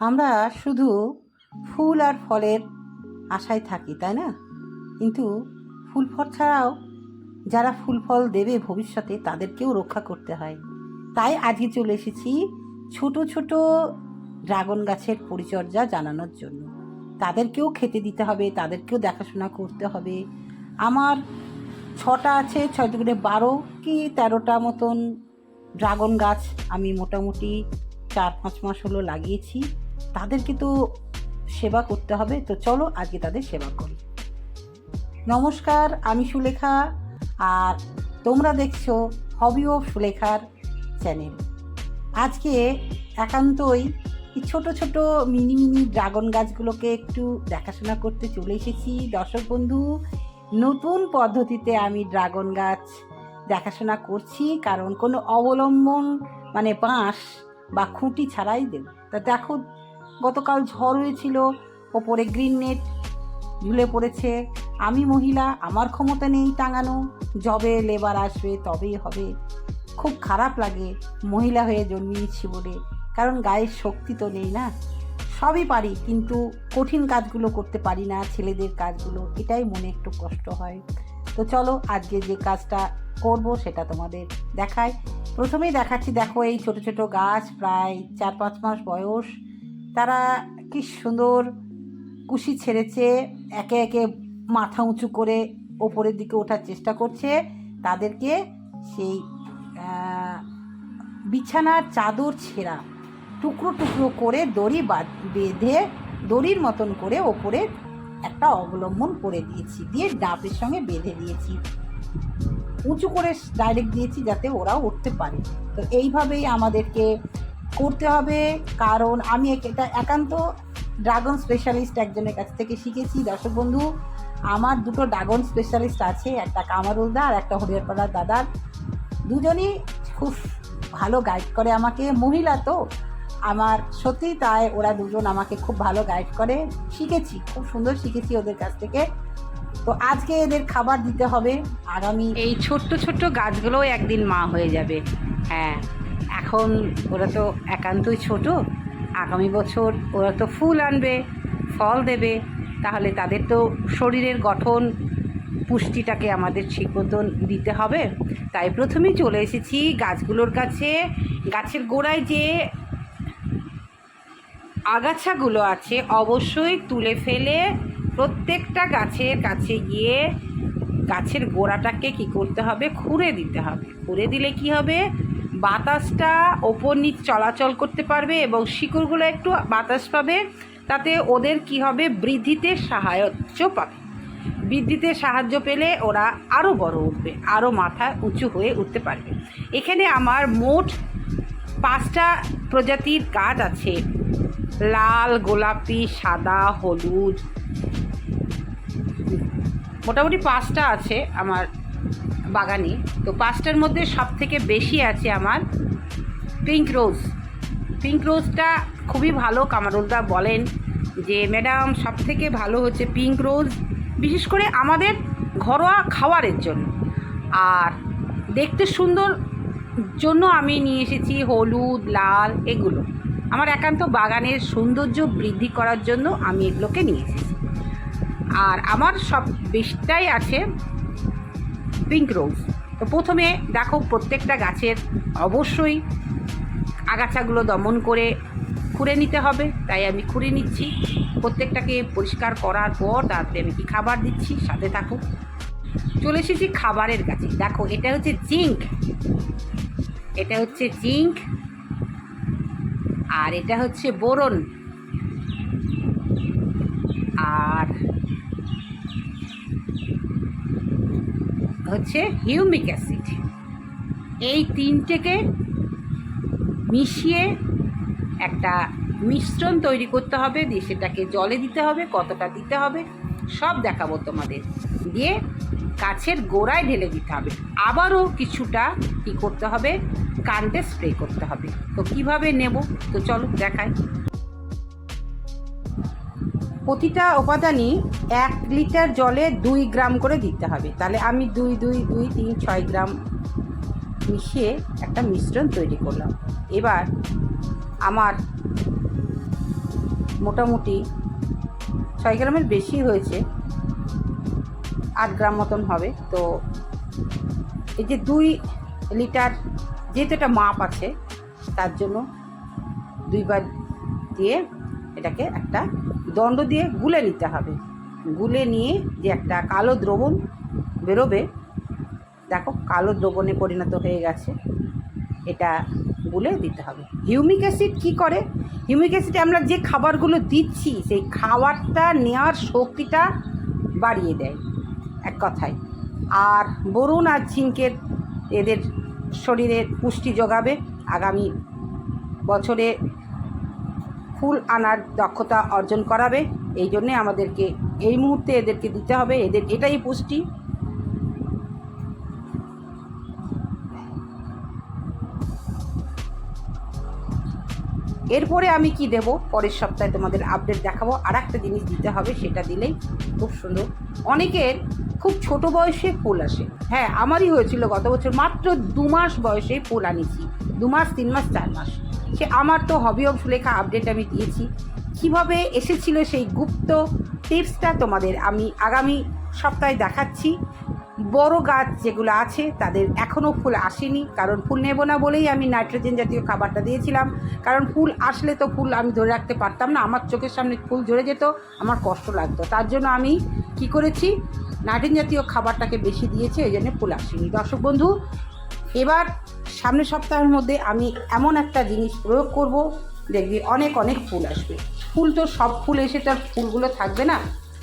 আমরা শুধু ফুল আর ফলের আশায় থাকি, তাই না? কিন্তু ফুল ফল ছাড়াও যারা ফুল ফল দেবে ভবিষ্যতে তাদেরকেও রক্ষা করতে হয়। তাই আজকে চলে এসেছি ছোট ছোট ড্রাগন গাছের পরিচর্যা জানানোর জন্য। তাদেরকেও খেতে দিতে হবে, তাদেরকেও দেখাশোনা করতে হবে। আমার ছটা আছে ছয় দুগুণে বারো কি তেরোটা মতন ড্রাগন গাছ আমি মোটামুটি চার, পাঁচ মাস হলো লাগিয়েছি। তাদেরকে তো সেবা করতে হবে। তো চলো আজকে তাদের সেবা করি। নমস্কার, আমি সুলেখা আর তোমরা দেখছ হবি অফ সুলেখার চ্যানেল আজকে একান্তই ছোট ছোট মিনি মিনি ড্রাগন গাছগুলোকে একটু দেখাশোনা করতে চলে এসেছি। দর্শক বন্ধু, নতুন পদ্ধতিতে আমি ড্রাগন গাছ দেখাশোনা করছি, কারণ কোনো অবলম্বন মানে বাঁশ বা খুঁটি ছাড়াই দেব। তা দেখো গতকাল ঝড় হয়েছিল, ওপরে গ্রিন নেট ঝুলে পড়েছে। আমি মহিলা, আমার ক্ষমতা নেই টাঙানো জবে লেবার আসবে তবেই হবে। খুব খারাপ লাগে মহিলা হয়ে জন্মিয়েছি বলে, কারণ গায়ের শক্তি তো নেই না। সবই পারি, কিন্তু কঠিন কাজগুলো করতে পারি না, ছেলেদের কাজগুলো, এটাই মনে একটু কষ্ট হয়। তো চলো, আজকে যে কাজটা করব সেটা তোমাদের দেখায় প্রথমেই দেখাচ্ছি, দেখো এই ছোট ছোট গাছ, প্রায় চার পাঁচ মাস বয়স। তারা কি সুন্দর কুশি ছেড়েছে, একে একে মাথা উঁচু করে ওপরের দিকে ওঠার চেষ্টা করছে। তাদেরকে সেই বিছানার চাদর ছেঁড়া টুকরো টুকরো করে দড়ি বাঁধ- বেঁধে দড়ির মতন করে ওপরে একটা অবলম্বন করে দিয়েছি, দিয়ে ডাবের সঙ্গে বেঁধে দিয়েছি। উঁচু করে ডাইরেক্ট দিয়েছি যাতে ওরা উঠতে পারে। তো এইভাবেই আমাদেরকে করতে হবে, কারণ আমি এটা একান্ত ড্রাগন স্পেশালিস্ট একজনের কাছ থেকে শিখেছি। দর্শক বন্ধু, আমার দুটো ড্রাগন স্পেশালিস্ট আছে, একটা কামারুলদা আর একটা হরিয়ারপাড়ার দাদার দুজনই খুব ভালো গাইড করে আমাকে, মহিলা তো। আমার সত্যি তাই, ওরা দুজন আমাকে খুব ভালো গাইড করে। শিখেছি, খুব সুন্দর শিখেছি ওদের কাছ থেকে। তো আজকে এদের খাবার দিতে হবে। আগামী এই ছোট্ট ছোট্ট গাছগুলোও একদিন মা হয়ে যাবে। হ্যাঁ। এখন ওরা তো একান্তই ছোট, আগামী বছর ওরা তো ফুল আনবে, ফল দেবে, তাহলে তাদের তো শরীরের গঠন, পুষ্টিটাকে আমাদের ঠিক মতন দিতে হবে। তাই প্রথমেই চলে এসেছি গাছগুলোর কাছে। গাছের গোড়ায় যে আগাছাগুলো আছে, অবশ্যই তুলে ফেলে প্রত্যেকটা গাছের কাছে গিয়ে গাছের গোড়াটাকে কি করতে হবে? খুঁড়ে দিতে হবে। খুঁড়ে দিলে কি হবে? বাতাসটা ওপর নিচ চলাচল করতে পারবে এবং শিকড়গুলো একটু বাতাস পাবে। তাতে ওদের কি হবে? বৃদ্ধিতে সাহায্য পাবে। বৃদ্ধিতে সাহায্য পেলে ওরা আরও বড় উঠবে আরও মাথা উঁচু হয়ে উঠতে পারবে। এখানে আমার মোট পাঁচটা প্রজাতির গাছ আছে। লাল, গোলাপি, সাদা, হলুদ। মোটামুটি পাঁচটা আছে আমার বাগানে। তো পাঁচটার মধ্যে সব থেকে বেশি আছে আমার পিঙ্ক রোজ পিঙ্ক রোজটা খুবই ভালো, কামারুলদা বলেন যে, ম্যাডাম সব থেকে ভালো হচ্ছে পিঙ্ক রোজ বিশেষ করে আমাদের ঘরোয়া খাবারের জন্য। আর দেখতে সুন্দর জন্য আমি নিয়ে এসেছি হলুদ, লাল, এগুলো। আমার একান্ত বাগানের সৌন্দর্য বৃদ্ধি করার জন্য আমি এগুলোকে নিয়ে এসেছি। আর আমার সব বেশটাই আছে পিঙ্ক রোজ তো প্রথমে দেখো প্রত্যেকটা গাছের অবশ্যই আগাছাগুলো দমন করে খুঁড়ে নিতে হবে। তাই আমি খুঁড়ে নিচ্ছি। প্রত্যেকটাকে পরিষ্কার করার পর তারপরে আমি কি খাবার দিচ্ছি সাথে থাকো চলে এসেছি খাবারের কাছে। দেখো, এটা হচ্ছে জিঙ্ক। এটা হচ্ছে জিঙ্ক আর এটা হচ্ছে বোরন। আর হচ্ছে হিউমিক অ্যাসিড। এই তিনটেকে মিশিয়ে একটা মিশ্রণ তৈরি করতে হবে, দিয়ে সেটাকে জলে দিতে হবে, কতটা দিতে হবে, সব দেখাবো তোমাদের। দিয়ে গাছের গোড়ায় ঢেলে দিতে হবে। আবারও কিছুটা কী করতে হবে কান্টে স্প্রে করতে হবে। তো কীভাবে নেব? তো চলো দেখাই। প্রতিটা উপাদানই এক লিটার জলে দুই গ্রাম করে দিতে হবে। তাহলে আমি দুই দুই দুই, তিন, ছয় গ্রাম মিশিয়ে একটা মিশ্রণ তৈরি করলাম। এবার আমার মোটামুটি ছয় গ্রামের বেশি হয়েছে, আট গ্রাম মতন হবে। তো এই যে দুই লিটার যেহেতু এটা মাপ আছে, তার জন্য দুইবার দিয়ে এটাকে একটা দণ্ড দিয়ে গুলে নিতে হবে। গুলে নিয়ে যে একটা কালো দ্রবণ বেরোবে, দেখো কালো দ্রবণে পরিণত হয়ে গেছে। এটা গুলে দিতে হবে। হিউমিক অ্যাসিড কী করে? হিউমিক অ্যাসিড আমরা যে খাবারগুলো দিচ্ছি, সেই খাবারটা নেওয়ার শক্তিটা বাড়িয়ে দেয় এক কথায়। আর বরুণ আর ঝিঙ্কের এদের শরীরের পুষ্টি যোগাবে। আগামী বছরে ফুল আনার দক্ষতা অর্জন করাবে। এই জন্যে আমাদেরকে এই মুহূর্তে এদেরকে দিতে হবে। এদের এটাই পুষ্টি। এরপরে আমি কি দেব? পরের সপ্তাহে তোমাদের আপডেট দেখাবো। আর একটা জিনিস দিতে হবে, সেটা দিলেই খুব সুন্দর। অনেকের খুব ছোট বয়সে ফুল আসে। হ্যাঁ আমারই হয়েছিল গত বছর। মাত্র দু মাস বয়সে ফুল আনিছি। দু মাস, তিন মাস, চার মাস। সে আমার তো হবি অফ সুলেখা আপডেট আমি দিয়েছি। কীভাবে এসেছিল সেই গুপ্ত টিপসটা তোমাদের আমি আগামী সপ্তাহে দেখাচ্ছি। বড় গাছ যেগুলো আছে, তাদের এখনও ফুল আসেনি। কারণ ফুল নেব না বলেই আমি নাইট্রোজেন জাতীয় খাবারটা দিয়েছিলাম। কারণ ফুল আসলে তো ফুল আমি ধরে রাখতে পারতাম না। আমার চোখের সামনে ফুল ঝরে যেত, আমার কষ্ট লাগতো। তার জন্য আমি কি করেছি? নাইট্রোজেন জাতীয় খাবারটাকে বেশি দিয়েছি, এই জন্য ফুল আসেনি। দর্শক বন্ধু এবার সামনের সপ্তাহের মধ্যে আমি এমন একটা জিনিস প্রয়োগ করব, দেখবি অনেক অনেক ফুল আসবে। ফুল তো সব ফুল এসে তার ফুলগুলো থাকবে না?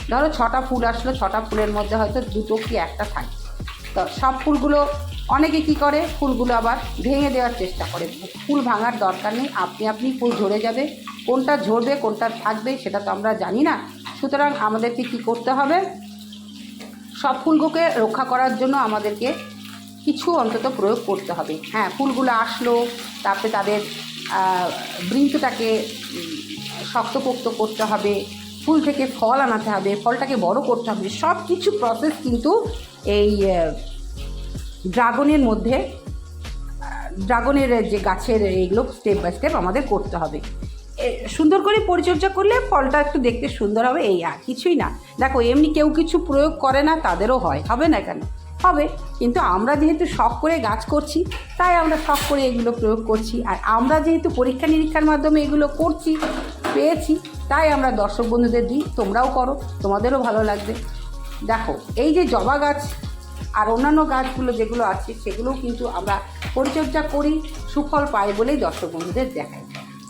ধরো ছটা ফুল আসলো, ছটা ফুলের মধ্যে হয়তো দুটো কি একটা থাকে। তো সব ফুলগুলো অনেকে কি করে? ফুলগুলো আবার ভেঙে দেওয়ার চেষ্টা করে। ফুল ভাঙার দরকার নেই, আপনি আপনি ফুল ঝরে যাবে। কোনটা ঝরবে, কোনটা থাকবে, সেটা তো আমরা জানি না। সুতরাং আমাদেরকে কি করতে হবে? সব ফুলগুলোকে রক্ষা করার জন্য আমাদেরকে কিছু অন্তত প্রয়োগ করতে হবে। হ্যাঁ ফুলগুলো আসলো, তারপরে তাদের বৃন্তটাকে শক্তপোক্ত করতে হবে, ফুল থেকে ফল আনাতে হবে, ফলটাকে বড় করতে হবে সব কিছু প্রসেস কিন্তু এই ড্রাগনের মধ্যে ড্রাগনের যে গাছের এইগুলো স্টেপ বাই স্টেপ আমাদের করতে হবে। সুন্দর করে পরিচর্যা করলে ফলটা একটু দেখতে সুন্দর হবে, এই আর কিছুই না। দেখো, এমনি কেউ কিছু প্রয়োগ করে না, তাদেরও হয়, হবে না কেন? হবে। কিন্তু আমরা যেহেতু শখ করে গাছ করছি, তাই আমরা শখ করে এগুলো প্রয়োগ করছি। আর আমরা যেহেতু পরীক্ষা নিরীক্ষার মাধ্যমে এগুলো করছি, পেয়েছি, তাই আমরা দর্শক বন্ধুদের দিই, তোমরাও করো, তোমাদেরও ভালো লাগবে। দেখো, এই যে জবা গাছ আর অন্যান্য গাছগুলো যেগুলো আছে, সেগুলোও কিন্তু আমরা পরিচর্যা করি, সুফল পাই বলেই দর্শক বন্ধুদের দেখাই।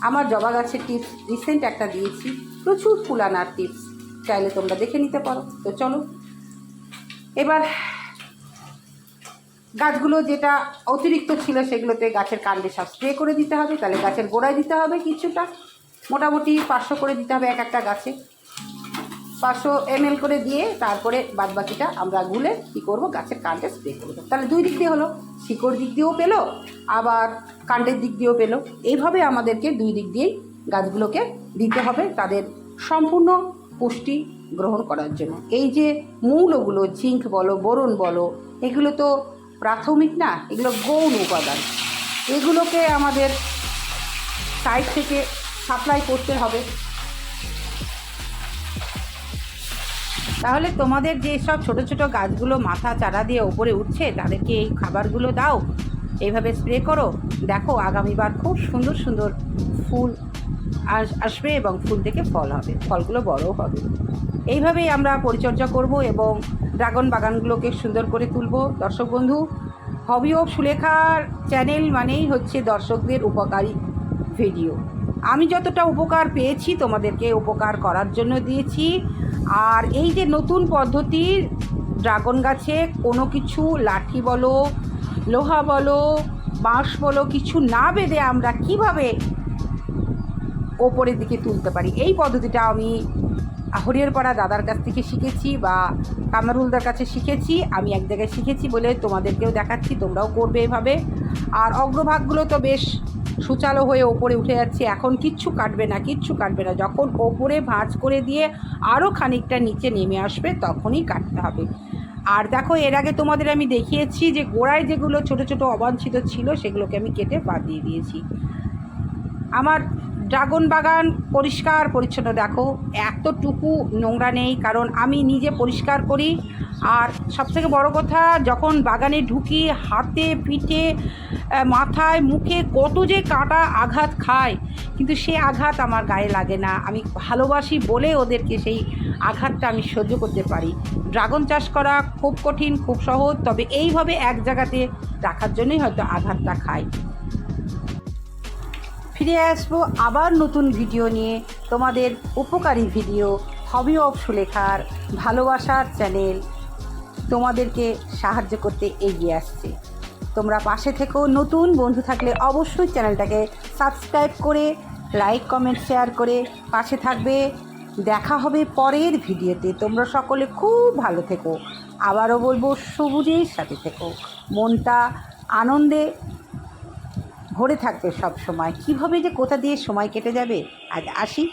আমার জবা গাছের টিপস রিসেন্ট একটা দিয়েছি, প্রচুর ফুল আনার টিপস চাইলে তোমরা দেখে নিতে পারো। তো চলো, এবার গাছগুলো যেটা অতিরিক্ত ছিল সেগুলোতে গাছের কাণ্ডে সব স্প্রে করে দিতে হবে, তাহলে গাছের গোড়ায় দিতে হবে কিছুটা। মোটামুটি পাঁচশো করে দিতে হবে এক একটা গাছে। পাঁচশো এম করে দিয়ে তারপরে বাদ বাকিটা আমরা গুলে কী করব, গাছের কাণ্ডে স্প্রে করব তাহলে দুই দিক দিয়ে হলো, শিকড় দিক দিয়েও পেল, আবার কাণ্ডের দিক দিয়েও পেল। এইভাবে আমাদেরকে দুই দিক দিয়েই গাছগুলোকে দিতে হবে তাদের সম্পূর্ণ পুষ্টি গ্রহণ করার জন্য। এই যে মৌলগুলো জিঙ্ক বলো, বোরন বলো, এগুলো তো প্রাথমিক না, এগুলো গৌণ উপাদান। এগুলোকে আমাদের সাইড থেকে সাপ্লাই করতে হবে। তাহলে তোমাদের যে সব ছোট ছোট গাছগুলো মাথা চারা দিয়ে ওপরে উঠছে, তাদেরকে এই খাবারগুলো দাও। এইভাবে স্প্রে করো। দেখো আগামীবার খুব সুন্দর সুন্দর ফুল আস- আসবে এবং ফুল থেকে ফল হবে। ফলগুলো বড়ও হবে। এইভাবেই আমরা পরিচর্যা করব এবং ড্রাগন বাগানগুলোকে সুন্দর করে তুলব। দর্শক বন্ধু হবি অফ সুলেখার চ্যানেল মানেই হচ্ছে দর্শকদের উপকারী ভিডিও আমি যতটা উপকার পেয়েছি তোমাদেরকে উপকার করার জন্য দিয়েছি। আর এই যে নতুন পদ্ধতি, ড্রাগন গাছে কোনো কিছু লাঠি বলো, লোহা বলো, বাঁশ বলো, কিছু না বেঁধে আমরা কীভাবে ওপরের দিকে তুলতে পারি? এই পদ্ধতিটা আমি হরিয়ারপাড়া দাদার কাছ থেকে শিখেছি বা কামারুলদার কাছে শিখেছি, আমি এক জায়গায় শিখেছি বলে তোমাদেরকেও দেখাচ্ছি, তোমরাও করবে এভাবে। আর অগ্রভাগগুলো তো বেশ সুচালো হয়ে ওপরে উঠে যাচ্ছে, এখন কিচ্ছু কাটবে না, কিচ্ছু কাটবে না। যখন ওপরে ভাঁজ করে দিয়ে আরও খানিকটা নিচে নেমে আসবে, তখনই কাটতে হবে। আর দেখো, এর আগে তোমাদের আমি দেখিয়েছি যে গোড়ায় যেগুলো ছোট ছোট অবাঞ্ছিত ছিল, সেগুলোকে আমি কেটে বাদ দিয়ে দিয়েছি। আমার ড্রাগন বাগান পরিষ্কার, পরিচ্ছন্ন। দেখো, এতটুকু নোংরা নেই, কারণ আমি নিজে পরিষ্কার করি। আর সবথেকে বড় কথা, যখন বাগানে ঢুকি, হাতে, পিঠে মাথায়, মুখে কত যে কাটা আঘাত খায়, কিন্তু সে আঘাত আমার গায়ে লাগে না। আমি ভালোবাসি বলে ওদেরকে সেই আঘাতটা আমি সহ্য করতে পারি। ড্রাগন চাষ করা খুব কঠিন, খুব সহজ, তবে এইভাবে এক জায়গাতে রাখার জন্যই হয়তো আঘাতটা খায়। ফিরে আসব আবার নতুন ভিডিও নিয়ে তোমাদের উপকারী ভিডিও হবি অফ সুলেখার ভালোবাসার চ্যানেল। তোমাদেরকে সাহায্য করতে এগিয়ে আসছে। তোমরা পাশে থেকেও নতুন বন্ধু থাকলে অবশ্যই চ্যানেলটাকে সাবস্ক্রাইব করে, লাইক, কমেন্ট, শেয়ার করে পাশে থাকবে। দেখা হবে পরের ভিডিওতে। তোমরা সকলে খুব ভালো থেকো। আবারও বলব, সবুজের সাথে থেকো। মনটা আনন্দে ভরে থাকবে সব সময়। কীভাবে যে কোথা দিয়ে সময় কেটে যাবে? আজ আসি।